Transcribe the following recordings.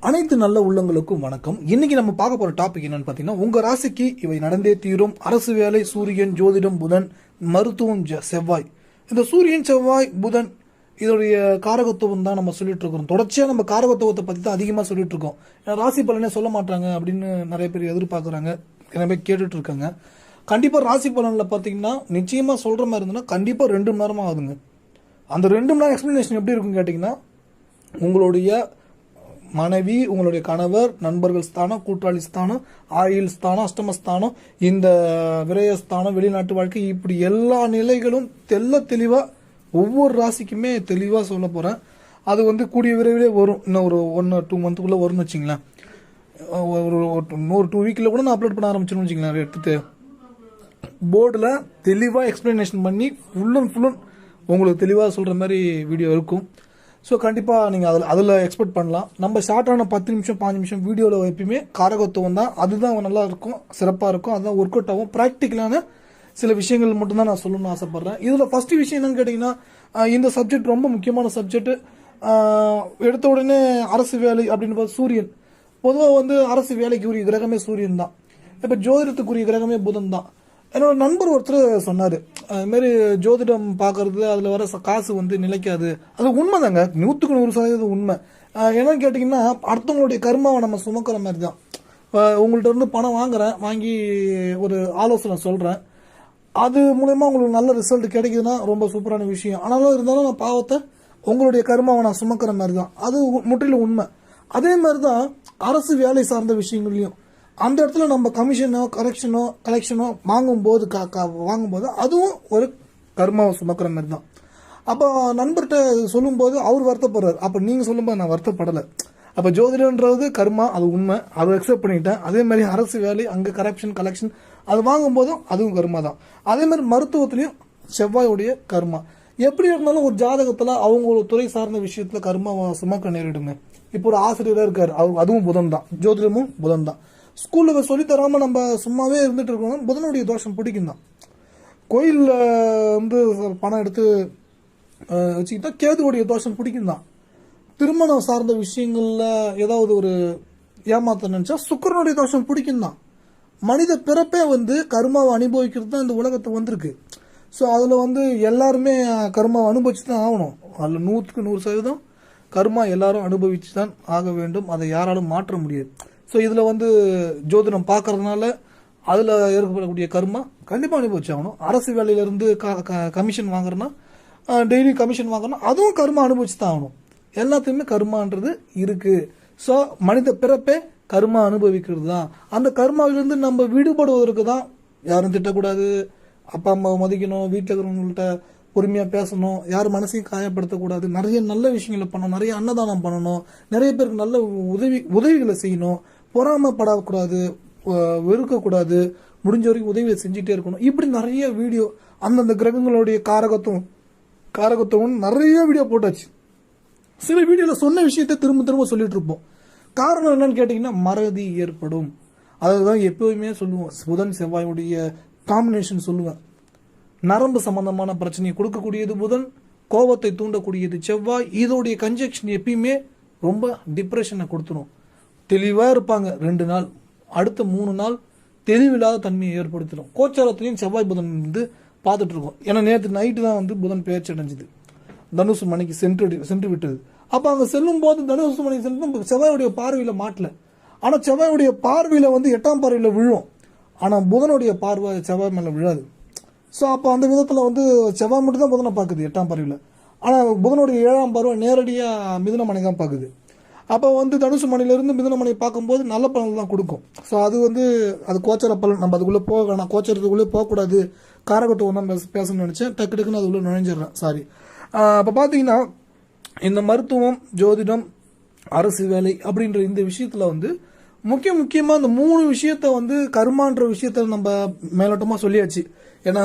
அனைத்து நல்ல உள்ளங்களுக்கும் வணக்கம். இன்னைக்கு நம்ம பார்க்க போற டாபிக் என்னன்னு பாத்தீங்கன்னா உங்க ராசிக்கு இவை நடந்தே தீரும். அரசு வேலை சூரியன் ஜோதிடம் புதன் மருத்துவம் ஜ- செவ்வாய். இந்த சூரியன் செவ்வாய் புதன் இதோடைய காரகத்துவம் தான் நம்ம சொல்லிட்டு இருக்கோம் தொடர்ச்சியாக நம்ம காரகத்துவத்தை பற்றி தான் அதிகமாக சொல்லிட்டு இருக்கோம். ஏன்னா ராசி பலனே சொல்ல மாட்டாங்க அப்படின்னு நிறைய பேர் எதிர்பார்க்குறாங்க. நிறைய பேர் கேட்டுட்டு இருக்காங்க. கண்டிப்பாக ராசி பலனில் பார்த்தீங்கன்னா நிச்சயமாக சொல்கிற மாதிரி இருந்ததுன்னா கண்டிப்பாக ரெண்டு மணி நேரமாக ஆகுதுங்க அந்த ரெண்டு மணி நேரம் எக்ஸ்ப்ளனேஷன் எப்படி இருக்குன்னு கேட்டிங்கன்னா உங்களுடைய மனைவி உங்களுடைய கணவர் நண்பர்கள் ஸ்தானம் கூட்டாளி ஸ்தானம் ஆயுள் ஸ்தானம் அஷ்டமஸ்தானம் இந்த விரயஸ்தானம் வெளிநாட்டு வாழ்க்கை இப்படி எல்லா நிலைகளும் தெல்ல தெளிவாக ஒவ்வொரு ராசிக்குமே தெளிவாக சொல்ல போகிறேன் அது வந்து கூடிய விரைவிலே வரும். இன்னும் ஒரு ஒன் டூ மந்த்துக்குள்ளே வரும்னு வச்சிங்களேன். ஒரு ஒரு டூ வீக்கில் கூட நான் அப்லோட் பண்ண ஆரம்பிச்சிருன்னு வச்சுங்களேன் எடுத்துகிட்டு போர்டில் தெளிவாக எக்ஸ்பிளனேஷன் பண்ணி ஃபுல் அண்ட் ஃபுல் உங்களுக்கு தெளிவாக சொல்கிற மாதிரி வீடியோ இருக்கும். ஸோ கண்டிப்பாக நீங்கள் அதில் அதில் எக்ஸ்பெக்ட் பண்ணலாம். நம்ம ஷார்ட்டான பத்து நிமிஷம் பாஞ்சு நிமிஷம் வீடியோவில் எப்பயுமே காரகத்துவம் தான். அதுதான் நல்லா இருக்கும் சிறப்பாக இருக்கும். அதுதான் ஒர்க் அவுட் ஆகும். ப்ராக்டிக்கலான சில விஷயங்கள் மட்டும்தான் நான் சொல்லணும்னு ஆசைப்பட்றேன். இதில் ஃபஸ்ட்டு விஷயம் என்னன்னு கேட்டிங்கன்னா இந்த சப்ஜெக்ட் ரொம்ப முக்கியமான சப்ஜெக்ட் எடுத்த உடனே அரசு வேலை அப்படின்னு பார்த்து சூரியன். பொதுவாக வந்து அரசு வேலைக்கு உரிய கிரகமே சூரியன் தான். இப்போ ஜோதிடத்துக்குரிய கிரகமே புதன் தான். என்னோட நண்பர் ஒருத்தர் சொன்னார். அதுமாரி ஜோதிடம் பார்க்கறது அதில் வர காசு வந்து நிலைக்காது. அது உண்மைதாங்க. நூற்றுக்கு நூறு சதவீதம் உண்மை. என்னன்னு கேட்டிங்கன்னா அடுத்தவங்களுடைய கர்மாவை நம்ம சுமக்கிற மாதிரி தான். உங்கள்கிட்ட இருந்து பணம் வாங்குறேன் வாங்கி ஒரு ஆலோசனை சொல்கிறேன் அது மூலயமா உங்களுக்கு நல்ல ரிசல்ட் கிடைக்குதுன்னா ரொம்ப சூப்பரான விஷயம். ஆனாலும் இருந்தாலும் நான் பாவத்தை உங்களுடைய கர்மாவை நான் சுமக்கிற மாதிரி தான். அது உ- முற்றிலும் உண்மை. அதே மாதிரி தான் அரசு வேலை சார்ந்த விஷயங்கள்லையும். அந்த இடத்துல நம்ம கமிஷனோ கரெக்ஷனோ கலெக்ஷனோ வாங்கும்போது காக்கா வாங்கும்போது அதுவும் ஒரு கர்மாவை சுமக்கிற மாதிரி தான். அப்போ நண்பர்கிட்ட சொல்லும்போது அவர் வருத்தப்படுறாரு. அப்போ நீங்கள் சொல்லும்போது நான் வருத்தப்படலை. அப்போ ஜோதிடன்றது கர்மா அது உண்மை. அதை அக்செப்ட் பண்ணிட்டேன். அதே மாதிரி அரசு வேலை அங்கே கரப்ஷன் கலெக்ஷன் அது வாங்கும்போதும் அதுவும் கர்மா தான். அதே மாதிரி மருத்துவத்திலையும் செவ்வாயுடைய கர்மா. எப்படி இருந்தாலும் ஒரு ஜாதகத்தில் அவங்க ஒரு துறை சார்ந்த விஷயத்தில் கர்மா சுமக்க நேரிடுங்க இப்போ ஒரு ஆசிரியராக இருக்கார். அவர் அதுவும் புதன் தான். ஜோதிடமும் புதன் தான். ஸ்கூலில் சொல்லி தராமல் நம்ம சும்மாவே இருந்துட்டு இருக்கோம் புதனுடைய தோஷம் பிடிக்கும் தான் கோயிலில் வந்து பணம் எடுத்து வச்சுக்கிட்டா கேதுவுடைய தோஷம் பிடிக்கும் தான் திருமணம் சார்ந்த விஷயங்களில் ஏதாவது ஒரு ஏமாத்த நினச்சா சுக்கரனுடைய தோஷம் பிடிக்கும் தான் மனித பிறப்பே வந்து கர்மாவை அனுபவிக்கிறது தான் இந்த உலகத்துக்கு வந்திருக்கு. ஸோ அதில் வந்து எல்லாருமே கர்மாவை அனுபவிச்சு தான் ஆகணும். அதில் நூற்றுக்கு நூறு சதவீதம் கர்மா எல்லாரும் அனுபவிச்சு தான் ஆக வேண்டும். அதை யாராலும் மாற்ற முடியாது. ஸோ இதில் வந்து ஜோதிடம் பார்க்கறதுனால அதில் ஏற்படக்கூடிய கர்மா கண்டிப்பாக அனுபவிச்சு ஆகணும். அரசு வேலையிலேருந்து க கமிஷன் வாங்குறேன்னா டெய்லி கமிஷன் வாங்குறோம்னா அதுவும் கர்மா அனுபவிச்சு தான் ஆகணும். எல்லாத்தையுமே கர்மான்றது இருக்குது ஸோ மனித பிறப்பே கர்மா அனுபவிக்கிறது தான். அந்த கர்மாவிலிருந்து நம்ம விடுபடுவதற்கு தான் யாரும் திட்டக்கூடாது. அப்பா அம்மாவை மதிக்கணும் வீட்டில் இருக்கிறவங்கள்ட்ட பொறுமையாக பேசணும் யார் மனசையும் காயப்படுத்தக்கூடாது. நிறைய நல்ல விஷயங்களை பண்ணணும் நிறைய அன்னதானம் பண்ணணும் நிறைய பேருக்கு நல்ல உதவி உதவிகளை செய்யணும். பொறாமப்படக்கூடாது வெறுக்கக்கூடாது முடிஞ்ச வரைக்கும் உதவியை செஞ்சுட்டே இருக்கணும். இப்படி நிறைய வீடியோ அந்தந்த கிரகங்களுடைய காரகத்துவம் காரகத்துவம் நிறைய வீடியோ போட்டாச்சு. சில வீடியோவில் சொன்ன விஷயத்தை திரும்ப திரும்ப சொல்லிட்டு இருப்போம். காரணம் என்னன்னு கேட்டிங்கன்னா மறதி ஏற்படும். அதுதான் எப்பவுமே சொல்லுவோம். புதன் செவ்வாயுடைய காம்பினேஷன் சொல்லுவேன் நரம்பு சம்பந்தமான பிரச்சனையை கொடுக்கக்கூடியது புதன் கோபத்தை தூண்டக்கூடியது செவ்வாய். இதோடைய கன்ஜெக்ஷன் எப்பயுமே ரொம்ப டிப்ரெஷனை கொடுத்துரும். தெளிவாக இருப்பாங்க. ரெண்டு நாள் அடுத்த மூணு நாள் தெளிவில்லாத தன்மையை ஏற்படுத்திடும். கோச்சாரத்திலையும் செவ்வாய் புதன் வந்து பார்த்துட்டு இருக்கோம். ஏன்னா நேற்று நைட்டு தான் வந்து புதன் பெயர்ச்சி அடைஞ்சுது. தனுசு மணிக்கு சென்று சென்று விட்டது. அப்போ அங்கே செல்லும் போது தனுசு மணிக்கு செல்லும் செவ்வாயுடைய பார்வையில் மாட்டல. ஆனால் செவ்வாயுடைய பார்வையில் வந்து எட்டாம் பார்வையில் விழும். ஆனால் புதனுடைய பார்வை செவ்வாய் மேலே விழாது. ஸோ அப்போ அந்த விதத்தில் வந்து செவ்வாய் மட்டும் தான் புதனை பார்க்குது எட்டாம் பார்வையில். ஆனால் புதனுடைய ஏழாம் பார்வை நேரடியாக மிதுன மணி தான் பார்க்குது. அப்போ வந்து தனுசு மணிலேருந்து மிதுன பார்க்கும்போது நல்ல பலன் தான் கொடுக்கும். ஸோ அது வந்து அது கோச்சர பலன். நம்ம அதுக்குள்ளே போக வேணாம். கோச்சரத்துக்குள்ளே போகக்கூடாது. காரகத்துவம் தான் பேச- பேசணும்னு நினச்சேன். டக்கு டக்குன்னு அதுக்குள்ளே நுழைஞ்சிடுறேன். சாரி அப்போ பார்த்தீங்கன்னா இந்த மருத்துவம் ஜோதிடம் அரசு வேலை அப்படின்ற இந்த விஷயத்தில் வந்து முக்கிய முக்கியமாக இந்த மூணு விஷயத்த வந்து கர்மான்ற விஷயத்த நம்ம மேலோட்டமாக சொல்லியாச்சு. ஏன்னா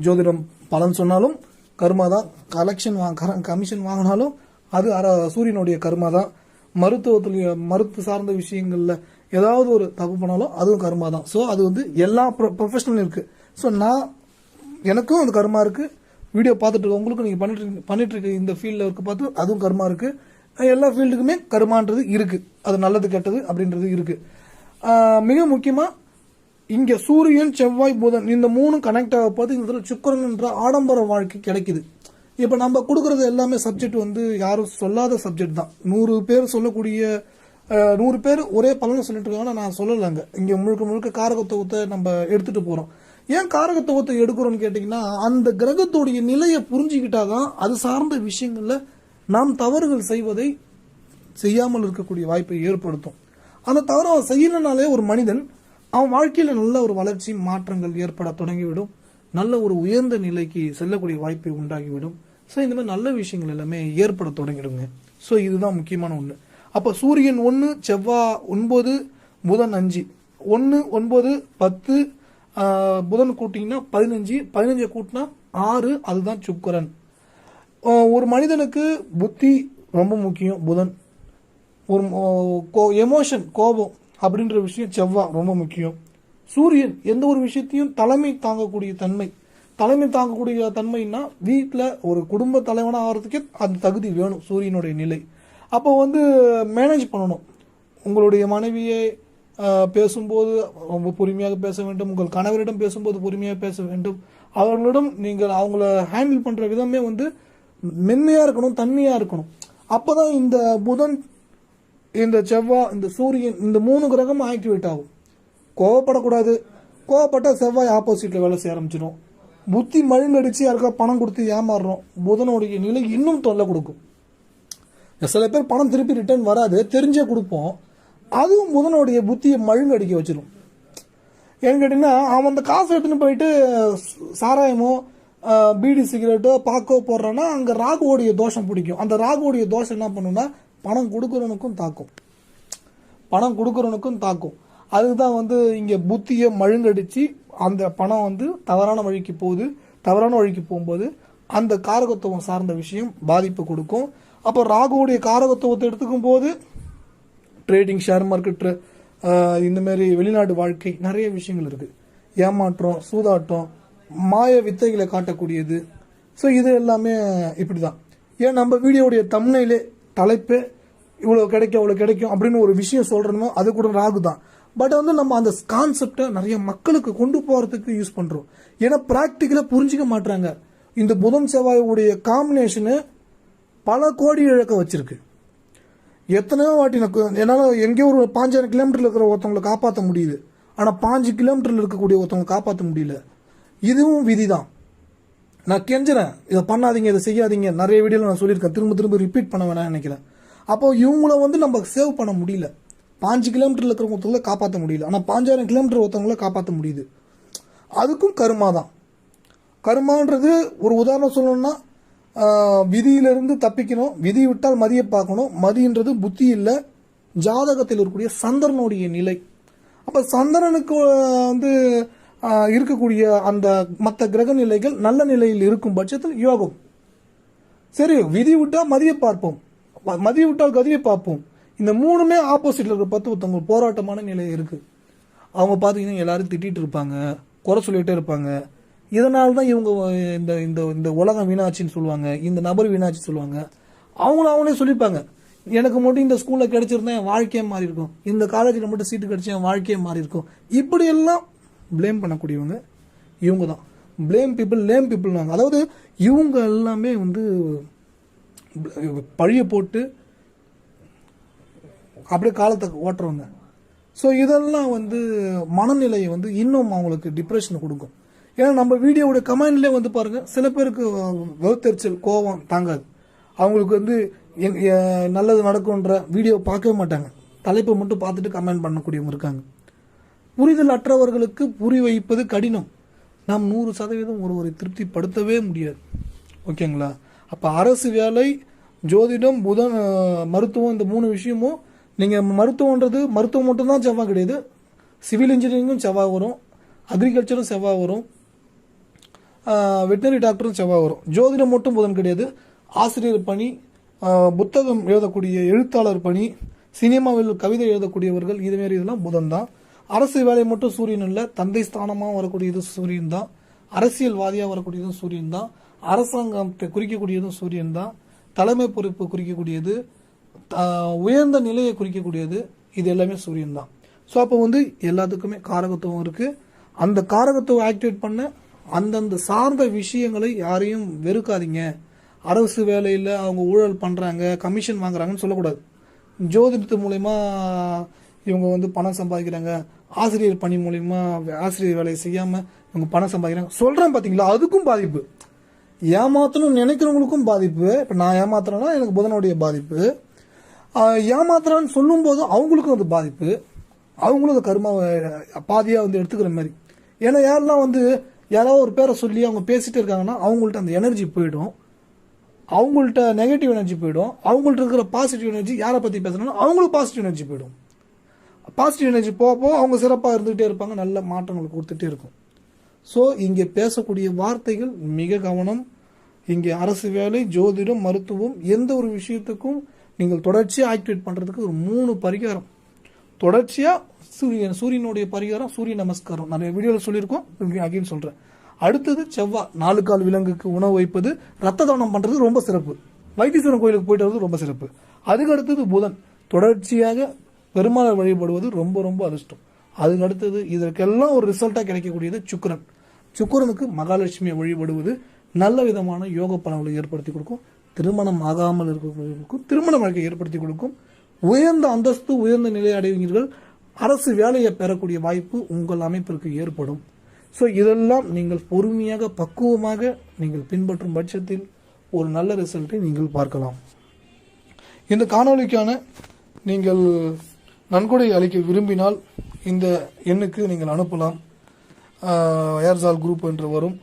ஜோதிடம் பலன் சொன்னாலும் கர்மா தான் கலெக்ஷன் வாங்க கமிஷன் வாங்கினாலும் அது அர சூரியனுடைய கருமா தான் மருத்துவத்துல மருத்துவ சார்ந்த விஷயங்களில் ஏதாவது ஒரு தப்பு பண்ணாலும் அதுவும் கர்மா தான். ஸோ அது வந்து எல்லா ப்ரொஃபஷனலும் இருக்குது ஸோ நான் எனக்கும் அது கர்மா இருக்குது வீடியோ பார்த்துட்டு இருக்க உங்களுக்கு நீங்கள் பண்ணிட்டு பண்ணிட்டு இருக்க இந்த ஃபீல்டில் இருக்க பார்த்து அதுவும் கர்மா இருக்குது எல்லா ஃபீல்டுக்குமே கருமான்றது இருக்கு. அது நல்லது கெட்டது அப்படின்றது இருக்கு. மிக முக்கியமா இங்க சூரியன் செவ்வாய் புதன் இந்த மூணும் கனெக்ட் ஆக பார்த்து இந்த இடத்துல சுக்கிரன் என்ற ஆடம்பர வாழ்க்கை கிடைக்குது. இப்போ நம்ம கொடுக்கறது எல்லாமே சப்ஜெக்ட் வந்து யாரும் சொல்லாத சப்ஜெக்ட் தான். நூறு பேர் சொல்லக்கூடிய நூறு பேர் ஒரே பலனை சொல்லிட்டு இருக்காங்கன்னா நான் சொல்லலைங்க இங்கே முழுக்க முழுக்க காரகத்துவத்தை நம்ம எடுத்துகிட்டு போகிறோம் ஏன் காரகத்துவத்தை எடுக்கிறோம்னு கேட்டிங்கன்னா அந்த கிரகத்துடைய நிலையை புரிஞ்சுக்கிட்டாதான் அது சார்ந்த விஷயங்களில் நாம் தவறுகள் செய்வதை செய்யாமல் இருக்கக்கூடிய வாய்ப்பை ஏற்படுத்தும். அந்த தவறு அவன் செய்யலனாலே ஒரு மனிதன் அவன் வாழ்க்கையில் நல்ல ஒரு வளர்ச்சி மாற்றங்கள் ஏற்பட தொடங்கிவிடும். நல்ல ஒரு உயர்ந்த நிலைக்கு செல்லக்கூடிய வாய்ப்பை உண்டாகிவிடும். ஸோ இந்த மாதிரி நல்ல விஷயங்கள் எல்லாமே ஏற்பட தொடங்கிடுங்க. ஸோ இதுதான் முக்கியமான ஒன்று அப்போ சூரியன் ஒன்று செவ்வாய் ஒன்பது புதன் அஞ்சு. ஒன்று ஒன்பது பத்து புதன் கூட்டிங்கன்னா பதினஞ்சு பதினஞ்சை கூட்டினா ஆறு அதுதான் சுக்கரன். ஒரு மனிதனுக்கு புத்தி ரொம்ப முக்கியம் புதன். ஒரு கோ எமோஷன் கோபம் அப்படின்ற விஷயம் செவ்வா ரொம்ப முக்கியம். சூரியன் எந்த ஒரு விஷயத்தையும் தலைமை தாங்கக்கூடிய தன்மை. தலைமை தாங்கக்கூடிய தன்மைன்னா வீட்டில் ஒரு குடும்ப தலைவனாக ஆகிறதுக்கே அந்த தகுதி வேணும் சூரியனுடைய நிலை. அப்போ வந்து மேனேஜ் பண்ணணும். உங்களுடைய மனைவியை பேசும்போது ரொம்ப பொறுமையாக பேச வேண்டும். உங்கள் கணவரிடம் பேசும்போது பொறுமையாக பேச வேண்டும். அவர்களிடம் நீங்கள் அவங்கள ஹேண்டில் பண்ணுற விதமே வந்து மென்மையாக இருக்கணும் தன்மையாக இருக்கணும். அப்போ தான் இந்த புதன் இந்த செவ்வாய் இந்த சூரியன் இந்த மூணு கிரகம் ஆக்டிவேட் ஆகும். கோவப்படக்கூடாது. கோவப்பட்டால் செவ்வாய் ஆப்போசிட்டில் வேலை செய்ய ஆரம்பிச்சிடும் புத்தி மழுங்கடிச்சு யாருக்கா பணம் கொடுத்து ஏமாறுறோம். புதனுடைய நிலை இன்னும் தொல்லை கொடுக்கும். சில பேர் பணம் திருப்பி ரிட்டர்ன் வராது. தெரிஞ்சே கொடுப்போம். அதுவும் புதனுடைய புத்தியை மழுங்கடிக்க வச்சிடும் ஏன்னு கேட்டிங்கன்னா அவன் அந்த காசை எடுத்துன்னு போயிட்டு சாராயமோ பீடி சிகரெட்டோ பாக்கோ போடுறான்னா அங்கே ராகுவோடைய தோஷம் பிடிக்கும். அந்த ராகுவோடைய தோஷம் என்ன பண்ணுன்னா பணம் கொடுக்குறவனுக்கும் தாக்கும். பணம் கொடுக்குறவனுக்கும் தாக்கும். அதுதான் வந்து இங்கே புத்தியை மழுங்கடிச்சு அந்த பணம் வந்து தவறான வழிக்கு போகுது தவறான வழிக்கு போகும்போது அந்த காரகத்துவம் சார்ந்த விஷயம் பாதிப்பு கொடுக்கும். அப்போ ராகுவுடைய காரகத்துவத்தை எடுத்துக்கும் போது ட்ரேடிங் ஷேர் மார்க்கெட் இந்தமாரி வெளிநாடு வாழ்க்கை நிறைய விஷயங்கள் இருக்குது ஏமாற்றம் சூதாட்டம் மாய வித்தைகளை காட்டக்கூடியது. ஸோ இது எல்லாமே இப்படி தான் ஏன் நம்ம வீடியோடைய தம்னையிலே தலைப்பு இவ்வளோ கிடைக்கும் இவ்வளோ கிடைக்கும் அப்படின்னு ஒரு விஷயம் சொல்கிறோமோ அது கூட ராகு தான் பட் வந்து நம்ம அந்த கான்செப்டை நிறைய மக்களுக்கு கொண்டு போகிறதுக்கு யூஸ் பண்ணுறோம் ஏன்னா ப்ராக்டிக்கலாக புரிஞ்சிக்க மாட்றாங்க. இந்த புதன் செவ்வாயுடைய காம்பினேஷனு பல கோடி இழக்க வச்சிருக்கு. எத்தனையோ வாட்டி எனக்கு என்னால் எங்கேயோ ஒரு பாஞ்சாயிரம் கிலோமீட்டரில் இருக்கிற ஒருத்தவங்களை காப்பாற்ற முடியுது. ஆனால் பாஞ்சு கிலோமீட்டரில் இருக்கக்கூடிய ஒருத்தவங்க காப்பாற்ற முடியல. இதுவும் விதி தான் நான் கெஞ்சுறேன். இதை பண்ணாதீங்க இதை செய்யாதீங்க. நிறைய வீடியோவில் நான் சொல்லியிருக்கேன். திரும்ப திரும்ப ரிப்பீட் பண்ண வேணாம்னு நினைக்கிறேன். அப்போ இவங்கள வந்து நம்ம சேவ் பண்ண முடியல. பாஞ்சு கிலோமீட்டரில் இருக்கிற ஒருத்தவங்கள காப்பாற்ற முடியல. ஆனால் பாஞ்சாயிரம் கிலோமீட்டர் ஒருத்தவங்கள காப்பாற்ற முடியுது. அதுக்கும் கருமா தான். கருமான்றது ஒரு உதாரணம் சொல்லணும்னா விதியிலிருந்து தப்பிக்கணும். விதி விட்டால் மதியை பார்க்கணும். மதின்றது புத்தி இல்லை. ஜாதகத்தில் இருக்கக்கூடிய சந்திரனுடைய நிலை. அப்போ சந்திரனுக்கு வந்து இருக்கக்கூடிய அந்த மற்ற கிரக நிலைகள் நல்ல நிலையில் இருக்கும் பட்சத்தில் யோகம். சரி விதி விட்டால் மதியை பார்ப்போம். ம- மதி விட்டால் கதியை பார்ப்போம். இந்த மூணுமே ஆப்போசிட்ல இருக்க பத்து ஒருத்தவங்க போராட்டமான நிலை இருக்கு. அவங்க பார்த்தீங்கன்னா எல்லாரும் திட்டிட்டு இருப்பாங்க குறை சொல்லிகிட்டே இருப்பாங்க. இதனால தான் இவங்க இந்த இந்த இந்த உலகம் வீணாச்சின்னு சொல்லுவாங்க இந்த நபர் வீணாச்சு சொல்லுவாங்க. அவங்கள அவங்களே சொல்லிப்பாங்க. எனக்கு மட்டும் இந்த ஸ்கூலில் கிடைச்சிருந்தா என் வாழ்க்கையே மாறி இருக்கும் இந்த காலேஜில் மட்டும் சீட்டு கிடைச்சா என் வாழ்க்கையே மாறி இருக்கும் இப்படியெல்லாம் ப்ளேம் பண்ணக்கூடியவங்க இவங்க தான் ப்ளேம் பீப்புள் லேம் பீப்புள்னாங்க அதாவது இவங்க எல்லாமே வந்து பழிய போட்டு அப்படியே காலத்தை ஓட்டுறவங்க. ஸோ இதெல்லாம் வந்து மனநிலையை வந்து இன்னும் அவங்களுக்கு டிப்ரெஷன் கொடுக்கும். ஏன்னா நம்ம வீடியோவோட கமெண்ட்லேயே வந்து பாருங்கள் சில பேருக்கு வெறுத்தெரிச்சல் கோபம் தாங்காது. அவங்களுக்கு வந்து நல்லது நடக்கும்ன்ற வீடியோ பார்க்கவே மாட்டாங்க. தலைப்பை மட்டும் பார்த்துட்டு கமெண்ட் பண்ணக்கூடியவங்க இருக்காங்க. புரிதல் அற்றவர்களுக்கு புரி வைப்பது கடினம். நாம் நூறு சதவீதம் ஒருவரை திருப்திப்படுத்தவே முடியாது. ஓகேங்களா? அப்போ அரசு வேலை ஜோதிடம் புதன் மருத்துவம் இந்த மூணு விஷயமும் நீங்கள் மருத்துவன்றது மருத்துவம் மட்டும்தான் செவ்வாய் கிடையாது. சிவில் இன்ஜினியரிங்கும் செவ்வாய் வரும். அக்ரிகல்ச்சரும் செவ்வாய் வரும். வெட்டினரி டாக்டரும் செவ்வாய் வரும். ஜோதிடம் மட்டும் புதன் கிடையாது. ஆசிரியர் பணி புத்தகம் எழுதக்கூடிய எழுத்தாளர் பணி சினிமாவில் கவிதை எழுதக்கூடியவர்கள் இதுமாரி இதெல்லாம் புதன் தான். அரசு வேலை மட்டும் சூரியன் இல்லை. தந்தை ஸ்தானமாக வரக்கூடியது சூரியன் தான். அரசியல்வாதியாக வரக்கூடியதும் சூரியன் தான். அரசாங்கத்தை குறிக்கக்கூடியதும் சூரியன் தான். தலைமை பொறுப்பு குறிக்கக்கூடியது. உயர்ந்த நிலையை குறிக்கக்கூடியது இது எல்லாமே சூரியன் தான். ஸோ அப்போ வந்து எல்லாத்துக்குமே காரகத்துவம் இருக்கு. அந்த காரகத்துவம் ஆக்டிவேட் பண்ண அந்தந்த சார்ந்த விஷயங்களை யாரையும் வெறுக்காதீங்க. அரசு வேலையில் அவங்க ஊழல் பண்ணுறாங்க கமிஷன் வாங்குறாங்கன்னு சொல்லக்கூடாது. ஜோதிடத்து மூலயமா இவங்க வந்து பணம் சம்பாதிக்கிறாங்க. ஆசிரியர் பணி மூலயமா ஆசிரியர் வேலையை செய்யாமல் இவங்க பணம் சம்பாதிக்கிறாங்க. சொல்கிறேன் பார்த்தீங்களா அதுக்கும் பாதிப்பு. ஏமாத்தணும்னு நினைக்கிறவங்களுக்கும் பாதிப்பு. இப்போ நான் ஏமாத்துறேன்னா எனக்கு புதனுடைய பாதிப்பு. ஏமாத்துறான்னு சொல்லும்போது அவங்களுக்கும் அது பாதிப்பு. அவங்களும் அந்த கருமாவை பாதியாக வந்து எடுத்துக்கிற மாதிரி. ஏன்னா யாரெல்லாம் வந்து யாராவது ஒரு பேரை சொல்லி அவங்க பேசிகிட்டு இருக்காங்கன்னா அவங்கள்ட்ட அந்த எனர்ஜி போயிடும். அவங்கள்ட்ட நெகட்டிவ் எனர்ஜி போயிடும். அவங்கள்ட்ட இருக்கிற பாசிட்டிவ் எனர்ஜி யாரை பற்றி பேசுனாலும் அவங்களுக்கு பாசிட்டிவ் எனர்ஜி போயிடும். பாசிட்டிவ் எனர்ஜி போக போக அவங்க சிறப்பாக இருந்துகிட்டே இருப்பாங்க நல்ல மாற்றங்கள் கொடுத்துட்டே இருக்கும். ஸோ இங்கே பேசக்கூடிய வார்த்தைகள் மிக கவனம். இங்கே அரசு வேலை ஜோதிடம் மருத்துவம் எந்த ஒரு விஷயத்துக்கும் நீங்கள் தொடர்ச்சியாக ஆக்டிவேட் பண்ணுறதுக்கு ஒரு மூணு பரிகாரம். தொடர்ச்சியாக சூரியன் சூரியனுடைய பரிகாரம் சூரிய நமஸ்காரம். நிறைய வீடியோவில் சொல்லியிருக்கோம். அகைன் சொல்கிறேன் அடுத்தது செவ்வாய் நாலு கால் விலங்குக்கு உணவு வைப்பது ரத்த தானம் பண்ணுறது ரொம்ப சிறப்பு. வைத்தீஸ்வரன் கோயிலுக்கு போயிட்டு வரது ரொம்ப சிறப்பு. அதுக்கு அடுத்தது புதன். தொடர்ச்சியாக பெருமாளை வழிபடுவது ரொம்ப ரொம்ப அதிர்ஷ்டம். அதுக்கு அடுத்தது இதற்கெல்லாம் ஒரு ரிசல்ட்டாக கிடைக்கக்கூடியது சுக்கிரன். சுக்கரனுக்கு மகாலட்சுமியை வழிபடுவது நல்ல விதமான யோக பலன்களை ஏற்படுத்தி கொடுக்கும். திருமணம் ஆகாமல் இருக்கிறவங்களுக்கும் திருமண வாழ்க்கை ஏற்படுத்தி கொடுக்கும். உயர்ந்த அந்தஸ்து உயர்ந்த நிலை அடைவீர்கள். அரசு வேலையை பெறக்கூடிய வாய்ப்பு உங்கள் அமைப்பிற்கு ஏற்படும். ஸோ இதெல்லாம் நீங்கள் பொறுமையாக பக்குவமாக நீங்கள் பின்பற்றும் பட்சத்தில் ஒரு நல்ல ரிசல்ட்டை நீங்கள் பார்க்கலாம். இந்த காணொளிக்கான நீங்கள் நன்கொடை அளிக்க விரும்பினால் இந்த எண்ணுக்கு நீங்கள் அனுப்பலாம். ஏர்சால் குரூப் என்று வரும்.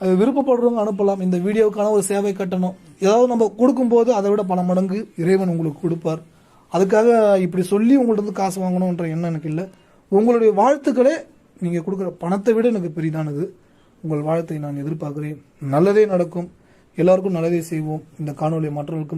அது விருப்பப்படுறவங்க அனுப்பலாம். இந்த வீடியோவுக்கான ஒரு சேவை கட்டணம். ஏதாவது நம்ம கொடுக்கும்போது அதை விட பல மடங்கு இறைவன் உங்களுக்கு கொடுப்பார். அதுக்காக இப்படி சொல்லி உங்கள்ட்ட இருந்து காசு வாங்கணுன்ற எண்ணம் எனக்கு இல்லை. உங்களுடைய வாழ்த்துக்களே நீங்கள் கொடுக்குற பணத்தை விட எனக்கு பெரிதானது. உங்கள் வாழ்த்தை நான் எதிர்பார்க்குறேன். நல்லதே நடக்கும். எல்லாருக்கும் நல்லதே செய்வோம். இந்த காணொலியை மற்றவர்களுக்கும்